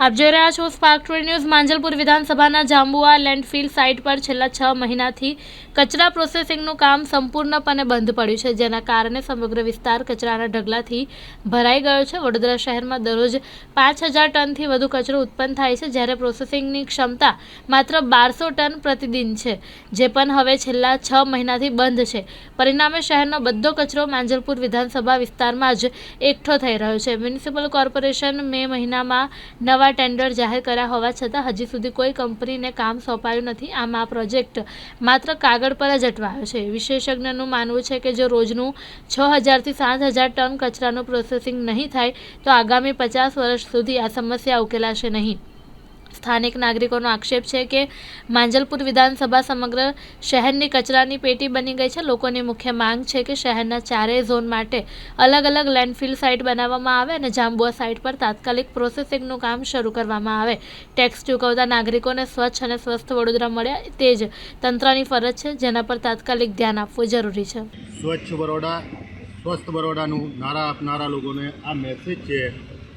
આપ જોઈ રહ્યા છો સ્પાર્ક ન્યૂઝ માંજલપુર વિધાનસભાના જાંબુઆ લેન્ડફિલ સાઇટ પર છેલ્લા છ મહિનાથી કચરા પ્રોસેસિંગનું કામ સંપૂર્ણપણે બંધ પડ્યું છે, જેના કારણે સમગ્ર વિસ્તાર કચરાના ઢગલાથી ભરાઈ ગયો છે. વડોદરા શહેરમાં દરરોજ પાંચ હજાર ટનથી વધુ કચરો ઉત્પન્ન થાય છે, જ્યારે પ્રોસેસિંગની ક્ષમતા માત્ર બારસો ટન પ્રતિદિન છે, જે પણ હવે છેલ્લા છ મહિનાથી બંધ છે. પરિણામે શહેરનો બધો કચરો માંજલપુર વિધાનસભા વિસ્તારમાં જ એકઠો થઈ રહ્યો છે. મ્યુનિસિપલ કોર્પોરેશન મે મહિનામાં નવા ટેન્ડર જાહેર કર્યા હોવા છતાં હજી સુધી કોઈ કંપનીને કામ સોંપાયું નથી. આમ આ પ્રોજેક્ટ માત્ર કાગળ પર જ અટવાયો છે. વિશેષજ્ઞનું માનવું છે કે જો રોજનું છ હજારથી સાત હજાર ટન કચરાનું પ્રોસેસિંગ નહીં થાય, તો આગામી પચાસ વર્ષ સુધી આ સમસ્યા ઉકેલાશે નહીં. સ્થાનિક નાગરિકોનો આક્ષેપ છે કે માંજલપુર વિધાનસભા સમગ્ર શહેરની કચરાની પેટી બની ગઈ છે. લોકોની મુખ્ય માંગ છે કે શહેરના ચારેય ઝોન માટે અલગ અલગ લેન્ડફિલ સાઇટ બનાવવામાં આવે અને જાંબુઆ સાઇટ પર તાત્કાલિક પ્રોસેસિંગનું કામ શરૂ કરવામાં આવે. ટેક્સ ચૂકવતા નાગરિકોને સ્વચ્છ અને સ્વસ્થ વડોદરા મળે તે જ તંત્રની ફરજ છે, જેના પર તાત્કાલિક ધ્યાન આપવું જરૂરી છે. સ્વચ્છ બરોડા, સ્વસ્થ બરોડાનું નારા આપનારા લોકોને આ મેસેજ છે.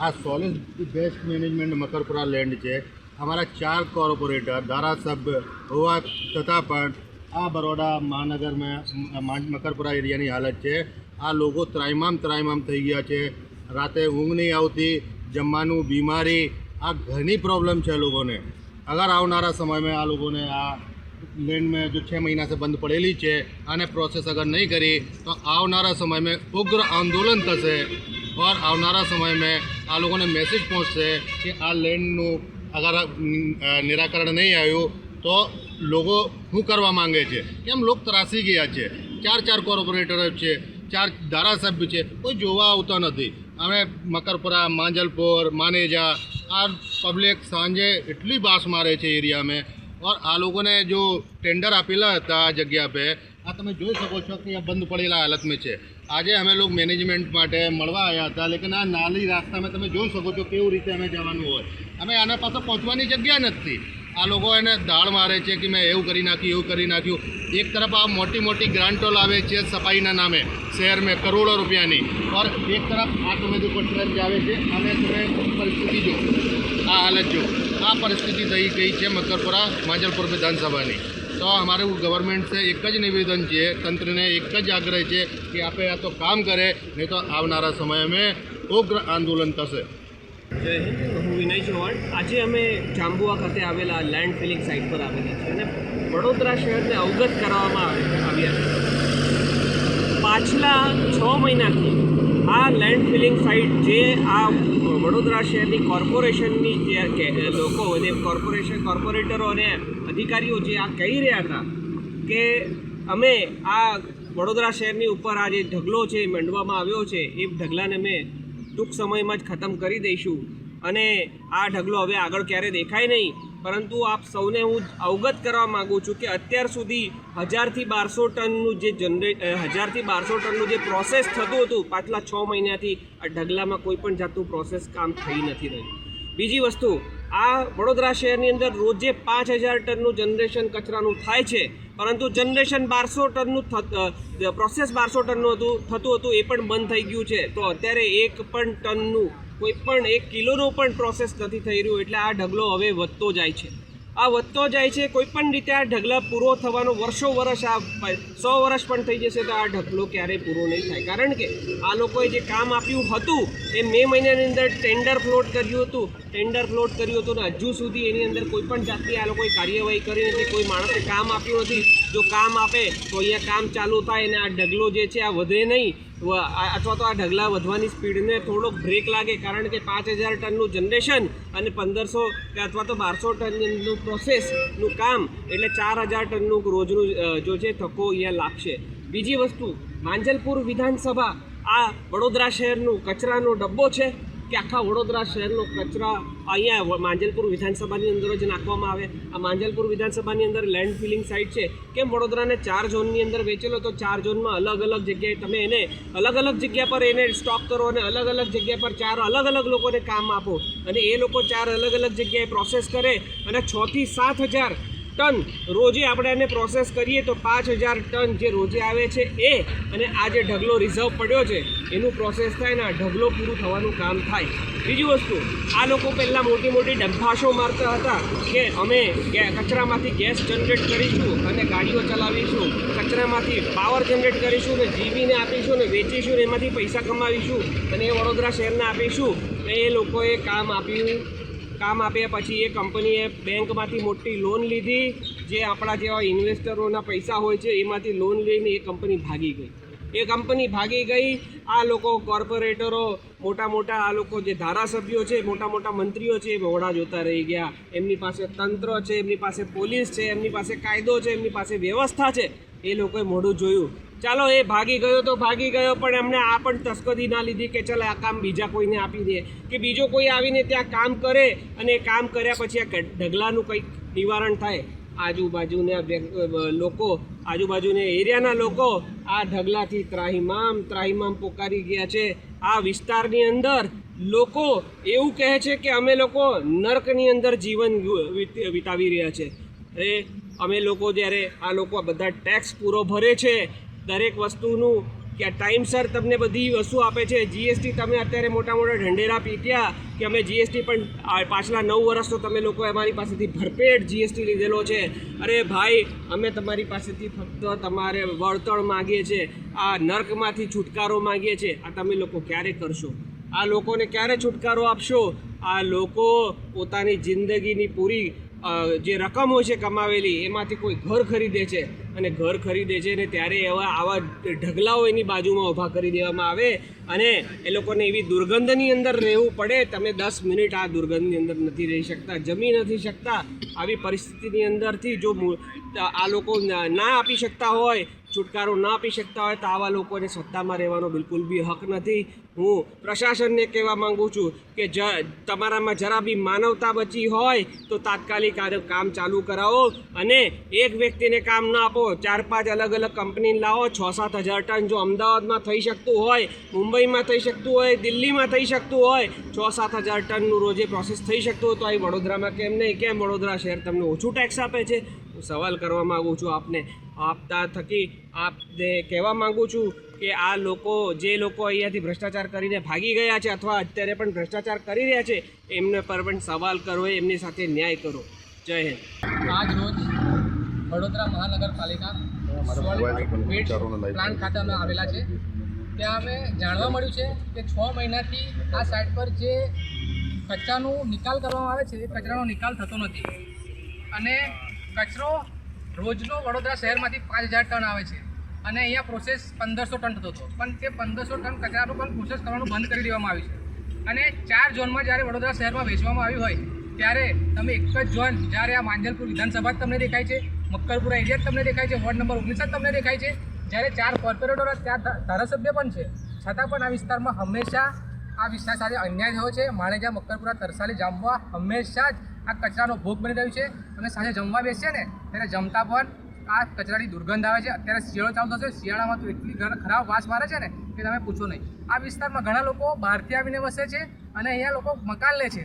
આ solid waste management Makarpura land છે. અમારા ચાર કોર્પોરેટર, ધારાસભ્ય, હોવા છતાં પણ આ બરોડા મહાનગરમાં મકરપુરા એરિયાની હાલત છે. આ લોકો ત્રાઇમામ ત્રાઇમામ થઈ ગયા છે. રાતે ઊંઘ નહીં આવતી, જમવાનું બીમારી, આ ઘણી પ્રોબ્લેમ છે લોકોને. અગર આવનારા સમયમાં આ લોકોને આ લેન્ડમાં જો છ મહિના સે બંધ પડેલી છે અને પ્રોસેસ અગર નહીં કરી, તો આવનારા સમયમાં ઉગ્ર આંદોલન થશે. और આવનારા સમયમાં આ લોકોને મેસેજ પહોંચશે કે આ લેન્ડનું અગર નિરાકરણ નહીં આવ્યું તો લોકો શું કરવા માંગે છે કેમ લોક ત્રાસી ગયા છે ચાર ચાર કોર્પોરેટર છે ચાર ધારાસભ્ય છે કોઈ જોવા આવતા નથી અમે મકરપુરા માંજલપુર માનેજા આ પબ્લિક સાંજે એટલી બાસ મારે છે એરિયામાં ઓર આ લોકોને જો ટેન્ડર આપેલા હતા આ જગ્યા પે આ તમે જોઈ શકો છો કે આ બંધ પડેલા હાલતમાં છે આજે અમે લોકો મેનેજમેન્ટ માટે મળવા આવ્યા હતા, લેકિન આ નાલી રાસ્તામાં તમે જોઈ શકો છો કેવું રીતે અમે જવાનું હોય. અમે આના પાસે પહોંચવાની જગ્યા નથી. આ લોકો એને દાળ મારે છે કે મેં એવું કરી નાખ્યું, એવું કરી નાખ્યું. એક તરફ આ મોટી મોટી ગ્રાન્ટો લાવે છે સફાઈના નામે શહેરમાં કરોડો રૂપિયાની. ઓર એક તરફ આ તમે જો કોન્ટ્રાક્ટ આવે છે અને તમે પરિસ્થિતિ જો આ હાલત જો આ પરિસ્થિતિ થઈ ગઈ છે મકરપુરા, માંજલપુર વિધાનસભાની. તો અમારું ગવર્મેન્ટ છે, એક જ નિવેદન છે, તંત્રને એક જ આગ્રહ છે કે આપણે આ તો કામ કરે, નહીં તો આવનારા સમયમાં ઉગ્ર આંદોલન થશે. જય હિન્દ, હું વિનય ચૌહાણ. આજે અમે જાંબુઆ ખાતે આવેલા લેન્ડ ફિલિંગ સાઇટ પર આવેલા છે અને વડોદરા શહેરને અવગત કરવામાં આવે- આવ્યા છે. પાછલા છ મહિનાથી આ લેન્ડ ફિલિંગ સાઇટ જે આ વડોદરા શહેરની કોર્પોરેશનની જે લોકો અને કોર્પોરેશન કોર્પોરેટરો અને અધિકારીઓ જે આ કહી રહ્યા હતા કે અમે આ વડોદરા શહેરની ઉપર આ જે ઢગલો છે મંડવામાં આવ્યો છે, એ ઢગલાને અમે ટૂંક સમયમાં જ ખતમ કરી દઈશું. અને આ ઢગલો હવે આગળ ક્યારે દેખાય નહીં પરંતુ આપ સૌને હું અવગત કરવા માગું છું કે અત્યાર સુધી હજારથી બારસો ટનનું જે જનરે હજારથી બારસો ટનનું જે પ્રોસેસ થતું હતું, પાછલા છ મહિનાથી આ ઢગલામાં કોઈ પણ જાતનું પ્રોસેસ કામ થઈ નથી રહ્યું. બીજી વસ્તુ, આ વડોદરા શહેરની અંદર રોજે પાંચ હજાર ટનનું જનરેશન કચરાનું થાય છે, પરંતુ જનરેશન બારસો ટનનું પ્રોસેસ બારસો ટનનું હતું, થતું હતું એ પણ બંધ થઈ ગયું છે. તો અત્યારે એક પણ ટનનું કોઈ પણ એક કિલોનો પણ પ્રોસેસ નથી થઈ રહ્યું, એટલે આ ઢગલો હવે વધતો જાય છે. આ વધતો જાય છે કોઈ પણ રીતે આ ઢગલા પૂરો થવાનો વર્ષો વર્ષ, આ સો વર્ષ પણ થઈ જશે, તો આ ઢગલો ક્યારેય પૂરો નહીં થાય. કારણ કે આ લોકોએ જે કામ આપ્યું હતું, એ મે મહિનાની અંદર ટેન્ડર ફ્લોટ કર્યું હતું. ટેન્ડર ફ્લોટ કર્યું હતું, ને હજુ સુધી એની અંદર કોઈ પણ જાતની આ લોકોએ કાર્યવાહી કરી નથી, કોઈ માણસે કામ આપ્યું નથી. જો કામ આપે, તો અહીંયા કામ ચાલુ થાય, અને આ ઢગલો જે છે, આ વધે નહીં. અથવા તો આ ઢગલા વધવાની સ્પીડને થોડોક બ્રેક લાગે, કારણ કે પાંચ હજાર ટનનું જનરેશન અને પંદરસો કે અથવા તો બારસો ટનનું પ્રોસેસનું કામ, એટલે ચાર હજાર ટનનું રોજનું જો છે થકો અહીંયા લાગશે. બીજી વસ્તુ, માંજલપુર વિધાનસભા આ વડોદરા શહેરનું કચરાનો ડબ્બો છે. કે આખા વડોદરા શહેરનો કચરા અહીંયા માંજલપુર વિધાનસભાની અંદર જ નાખવામાં આવે. આ માંજલપુર વિધાનસભાની અંદર લેન્ડ ફિલિંગ સાઇટ છે. કેમ વડોદરાને ચાર ઝોનની અંદર વેચેલો તો ચાર ઝોનમાં અલગ અલગ જગ્યાએ તમે એને અલગ અલગ જગ્યા પર એને સ્ટોક કરો અને અલગ અલગ જગ્યા પર ચાર અલગ અલગ લોકોને કામ આપો. અને એ લોકો ચાર અલગ અલગ જગ્યાએ પ્રોસેસ કરે અને છથી સાત હજાર ટન રોજે આપણે એને પ્રોસેસ કરીએ તો પાંચ હજાર ટન જે રોજે આવે છે એ અને આ જે ઢગલો રિઝર્વ પડ્યો છે, એનું પ્રોસેસ થાય ને આ ઢગલો પૂરું થવાનું કામ થાય. બીજી વસ્તુ, આ લોકો પહેલાં મોટી મોટી ડંફાશો મારતા હતા કે અમે કચરામાંથી ગેસ જનરેટ કરીશું અને ગાડીઓ ચલાવીશું. કચરામાંથી પાવર જનરેટ કરીશું ને જીવીને આપીશું ને વેચીશું ને એમાંથી પૈસા કમાવીશું અને એ વડોદરા શહેરને આપીશું. એ લોકોએ કામ આપ્યું કામ આપ્યા પછી એ કંપનીએ બેંકમાંથી મોટી લોન લીધી, જે આપણા જેવા ઇન્વેસ્ટરોના પૈસા હોય છે, એમાંથી લોન લઈને એ કંપની ભાગી ગઈ. એ કંપની ભાગી ગઈ, આ લોકો કોર્પોરેટરો, મોટા મોટા આ લોકો જે ધારાસભ્યો છે, મોટા મોટા મંત્રીઓ છે, એ વહોડા જોતા રહી ગયા. એમની પાસે તંત્ર છે, એમની પાસે પોલીસ છે, એમની પાસે કાયદો છે, એમની પાસે વ્યવસ્થા છે, એ લોકોએ મોઢું જોયું. ચાલો, એ ભાગી ગયો તો ભાગી ગયો, પણ એમને આ પણ તસ્કરી ના લીધી કે ચાલ આ કામ બીજા કોઈને આપી દે. કે બીજો કોઈ આવીને ત્યાં કામ કરે અને કામ કર્યા પછી આ ઢગલાનું કંઈક નિવારણ થાય. આજુબાજુના લોકો, આજુબાજુના એરિયાના લોકો આ ઢગલાથી ત્રાહિમામ ત્રાહિમામ પોકારી ગયા છે. આ વિસ્તારની અંદર લોકો એવું કહે છે કે અમે લોકો નર્કની અંદર જીવન વિતાવી રહ્યા છે. એ અમે લોકો જ્યારે આ લોકો બધા ટેક્સ પૂરો ભરે છે દરેક વસ્તુનું કે ટાઈમસર તમને બધી વસ્તુ આપે છે. જીએસટી તમે અત્યારે મોટા મોટા ઢંઢેરા પીટ્યા કે અમે જીએસટી પણ પાછલા નવ વર્ષ તો તમે લોકો અમારી પાસેથી ભરપેટ જીએસટી લીધેલો છે. અરે ભાઈ, અમે તમારી પાસેથી ફક્ત તમારે વળતર માગીએ છીએ આ નર્કમાંથી છુટકારો માગીએ છીએ આ તમે લોકો ક્યારે કરશો? આ લોકોને ક્યારે છુટકારો આપશો? આ લોકો પોતાની જિંદગીની પૂરી જે રકમ હોય છે કમાવેલી, એમાંથી કોઈ ઘર ખરીદે છે અને ઘર ખરીદે છે ને ત્યારે એવા આવા ઢગલાઓ એની બાજુમાં ઊભા કરી દેવામાં આવે અને એ લોકોને એવી દુર્ગંધની અંદર રહેવું પડે. તમે દસ મિનિટ આ દુર્ગંધની અંદર નથી રહી શકતા, જમી નથી શકતા. આવી પરિસ્થિતિની અંદરથી જો આ લોકો ના આપી શકતા હોય છુટકારો ના આપી શકતા હોય તો આવા લોકોને સત્તામાં રહેવાનો બિલકુલ બી હક નથી. હું પ્રશાસનને કહેવા માગું છું કે જ, તમારામાં જરા બી માનવતા બચી હોય તો તાત્કાલિક આ કામ ચાલુ કરાવો અને એક વ્યક્તિને કામ ના આપો, ચાર પાંચ અલગ અલગ કંપની લાવો છ સાત હજાર ટન જો અમદાવાદમાં થઈ શકતું હોય, મુંબઈમાં થઈ શકતું હોય, દિલ્હીમાં થઈ શકતું હોય છ સાત હજાર ટનનું રોજે પ્રોસેસ થઈ શકતું હોય તો અહીં વડોદરામાં કેમ નહીં? કેમ વડોદરા શહેર તમને ઓછું ટેક્સ આપે છે? હું સવાલ કરવા માગું છું આપને. આપતા થકી આપને કહેવા માગું છું કે આ લોકો જે લોકો અહીંયાથી ભ્રષ્ટાચાર કરીને ભાગી ગયા છે અથવા અત્યારે પણ ભ્રષ્ટાચાર કરી રહ્યા છે એમને પર પણ સવાલ કરો એમની સાથે ન્યાય કરો જય હિન્દ. આજ રોજ વડોદરા મહાનગરપાલિકા પ્લાન્ટ ખાતે અમે આવેલા છે. ત્યાં અમે જાણવા મળ્યું છે કે છ મહિનાથી આ સાઇટ પર જે કચરાનો નિકાલ કરવામાં આવે છે એ કચરાનો નિકાલ થતો નથી. અને કચરો રોજનો વડોદરા શહેરમાંથી પાંચ હજાર ટન આવે છે. અને અહીંયા પ્રોસેસ પંદરસો ટન થતો હતો. પણ તે પંદરસો ટન કચરાનું પણ પ્રોસેસ કરવાનું બંધ કરી દેવામાં આવ્યું છે. અને ચાર ઝોનમાં જ્યારે વડોદરા શહેરમાં વેચવામાં આવ્યું હોય, ત્યારે તમે એક જ ઝોન જ્યારે આ માંજલપુર વિધાનસભા તમને દેખાય છે, મક્કરપુરા એરિયા તમને દેખાય છે, વોર્ડ નંબર ઓગણીસ તમને દેખાય છે, જ્યારે ચાર કોર્પોરેટરો ત્યાં ધારાસભ્ય પણ છે. છતાં પણ આ વિસ્તારમાં હંમેશા આ વિસ્તાર સાથે અન્યાય થયો છે. માણેજા, મક્કરપુરા, તરસાલી જામવા હંમેશા જ આ કચરાનો ભોગ બની રહ્યું છે અને સાંજે જમવા બેસીએ ને, ત્યારે જમતા પણ આ કચરાની દુર્ગંધ આવે છે. અત્યારે શિયાળો ચાલુ થશે, શિયાળામાં તો એટલી ખરાબ વાસ મારે છે ને કે તમે પૂછો નહીં. આ વિસ્તારમાં ઘણા લોકો બહારથી આવીને વસે છે અને અહીંયા લોકો મકાન લે છે.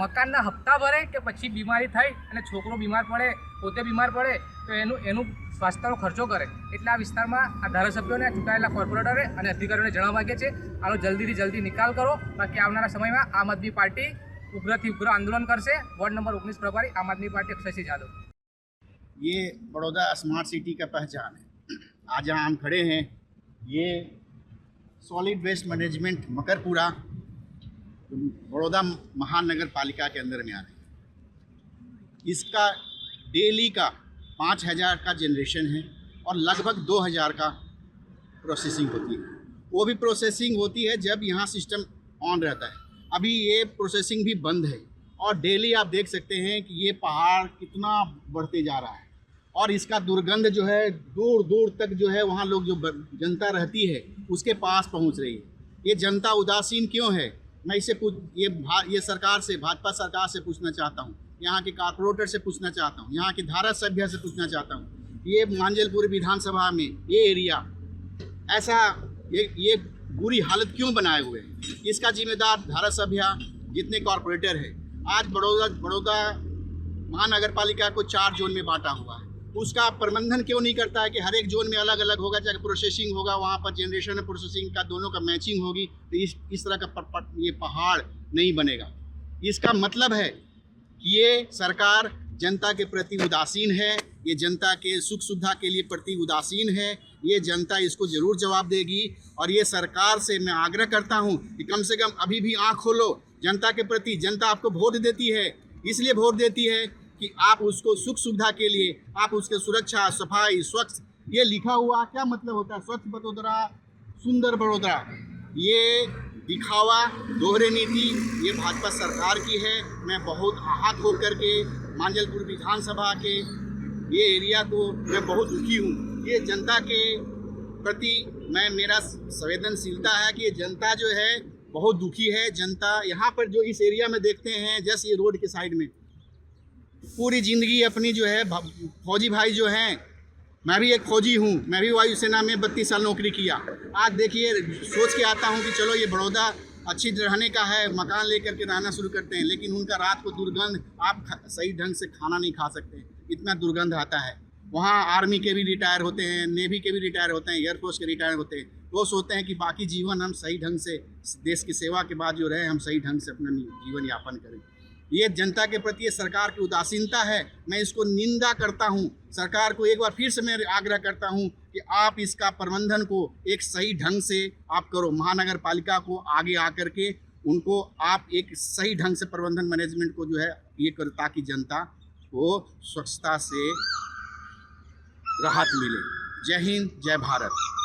મકાનના હપ્તા ભરે કે પછી બીમારી થઈ અને છોકરો બીમાર પડે, પોતે બીમાર પડે, તો એનું એનું સ્વાસ્થ્યનો ખર્ચો કરે. એટલે આ વિસ્તારમાં આ ધારાસભ્યોને ચૂંટાયેલા કોર્પોરેટરે અને અધિકારીઓને જણાવવા માગે છે આનો જલ્દીથી જલ્દી નિકાલ કરો. બાકી આવનારા સમયમાં આમ આદમી પાર્ટી ઉગ્રથી ઉગ્ર આંદોલન કરશે વોર્ડ નંબર ઓગણીસ પ્રભારી આમ આદમી પાર્ટી અક્ષયસિંહ જાદવ ये बड़ौदा स्मार्ट सिटी का पहचान है आज जहाँ हम खड़े हैं ये solid waste management Makarpura Baroda महानगर पालिका के अंदर में आ रही है इसका डेली का पाँच हज़ार का जनरेशन है और लगभग दो हज़ार का प्रोसेसिंग होती है वो भी प्रोसेसिंग होती है जब यहाँ सिस्टम ऑन रहता है अभी ये प्रोसेसिंग भी बंद है। और डेली आप देख सकते हैं कि ये पहाड़ कितना बढ़ते जा रहा है। और इसका दुर्गंध जो है दूर दूर तक जो है, वहाँ लोग जो जनता रहती है, उसके पास पहुँच रही है। ये जनता उदासीन क्यों है? मैं इसे पूछ, ये भा, ये सरकार से, भाजपा सरकार से पूछना चाहता हूँ। यहाँ के कारपोरेटर से पूछना चाहता हूँ। यहाँ के धारा सभ्य से पूछना चाहता हूँ। ये मांजलपुर विधानसभा में, ये एरिया ऐसा, ये ये बुरी हालत क्यों बनाए हुए इसका जिम्मेदार धारा सभ्य जितने कॉरपोरेटर है आज बड़ौदा बड़ौदा महानगर पालिका को चार जोन में बांटा हुआ है। उसका प्रबंधन क्यों नहीं करता है कि हर एक जोन में अलग अलग होगा चाहे प्रोसेसिंग होगा वहाँ पर जनरेशन और प्रोसेसिंग का दोनों का मैचिंग होगी तो इस इस तरह का प, प, ये पहाड़ नहीं बनेगा। इसका मतलब है कि ये सरकार जनता के प्रति उदासीन है, ये जनता के सुख सुविधा के लिए प्रति उदासीन है, ये जनता इसको ज़रूर जवाब देगी और ये सरकार से मैं आग्रह करता हूँ कि कम से कम अभी भी आँख खोलो। जनता के प्रति जनता आपको वोट देती है, इसलिए वोट देती है कि आप उसको सुख सुविधा के लिए, आप उसके सुरक्षा, सफ़ाई, स्वच्छ, ये लिखा हुआ क्या मतलब होता है? स्वच्छ वडोदरा सुंदर वडोदरा ये दिखावा दोहरे नीति, ये भाजपा सरकार की है, मैं बहुत आहत होकर के मांजलपुर विधानसभा के ये एरिया को मैं बहुत दुखी हूँ। ये जनता के प्रति मैं, मेरा संवेदनशीलता है कि जनता जो है बहुत दुखी है। जनता यहाँ पर जो इस एरिया में देखते हैं, जैसे ये रोड के साइड में। पूरी ज़िंदगी अपनी जो है फौजी भाई जो हैं, मैं भी एक फौजी हूँ। मैं भी वायुसेना में बत्तीस साल नौकरी किया। आज देखिए, सोच के आता हूँ कि चलो ये बड़ौदा अच्छी रहने का है, मकान लेकर के रहना शुरू करते हैं, लेकिन उनका रात को दुर्गंध आप सही ढंग से खाना नहीं खा सकते, इतना दुर्गंध आता है। वहाँ आर्मी के भी रिटायर होते हैं, नेवी के भी रिटायर होते हैं, एयरफोर्स के रिटायर होते हैं, वो सोचते हैं कि बाकी जीवन हम सही ढंग से, देश की सेवा के बाद जो रहे, हम सही ढंग से अपना जीवन यापन करें। ये जनता के प्रति ये सरकार की उदासीनता है। मैं इसको निंदा करता हूँ। सरकार को एक बार फिर से मैं आग्रह करता हूँ कि आप इसका प्रबंधन को एक सही ढंग से आप करो। महानगर पालिका को आगे आकर के उनको आप एक सही ढंग से प्रबंधन मैनेजमेंट को जो है ये करो ताकि जनता को स्वच्छता से राहत मिले। जय हिंद, जय भारत।